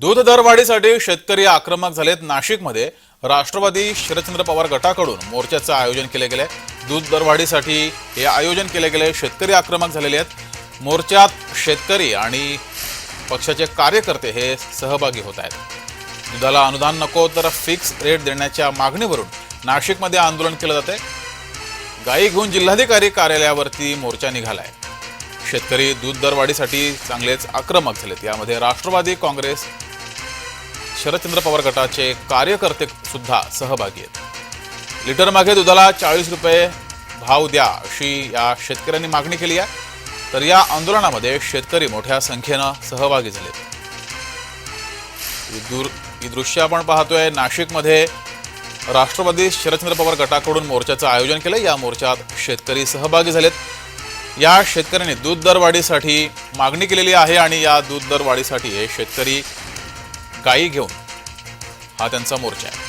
दूध दरवाढीसाठी शेतकरी आक्रमक झालेत नाशिकमध्ये. राष्ट्रवादी शरदचंद्र पवार गटाकडून मोर्चाचं आयोजन केले गेले. दूध दरवाढीसाठी हे आयोजन केले गेले. शेतकरी आक्रमक झालेले आहेत. मोर्चात शेतकरी आणि पक्षाचे कार्यकर्ते हे सहभागी होत आहेत. दुधाला अनुदान नको तर फिक्स रेट देण्याच्या मागणीवरून नाशिकमध्ये आंदोलन केलं जाते. गाई घेऊन जिल्हाधिकारी कार्यालयावरती मोर्चा निघालाय. शेतकरी दूध दरवाढीसाठी चांगलेच आक्रमक झालेत. यामध्ये राष्ट्रवादी काँग्रेस शरदचंद्र पवार गटाचे कार्यकर्ते सुद्धा सहभागी आहेत. लिटर मागे दुधाला चाळीस रुपये भाव द्या अशी या शेतकऱ्यांनी मागणी केली आहे. तर या आंदोलनामध्ये शेतकरी मोठ्या संख्येनं सहभागी झालेत. दूर ही दृश्य आपण पाहतोय. नाशिकमध्ये राष्ट्रवादी शरदचंद्र पवार गटाकडून मोर्चाचं आयोजन केलं या मोर्चात शेतकरी सहभागी झालेत. या शेतकऱ्यांनी दूध दरवाढीसाठी मागणी केलेली आहे आणि या दूध दरवाढीसाठी हे शेतकरी काळी घेऊन. हा त्यांचा मोर्चा आहे.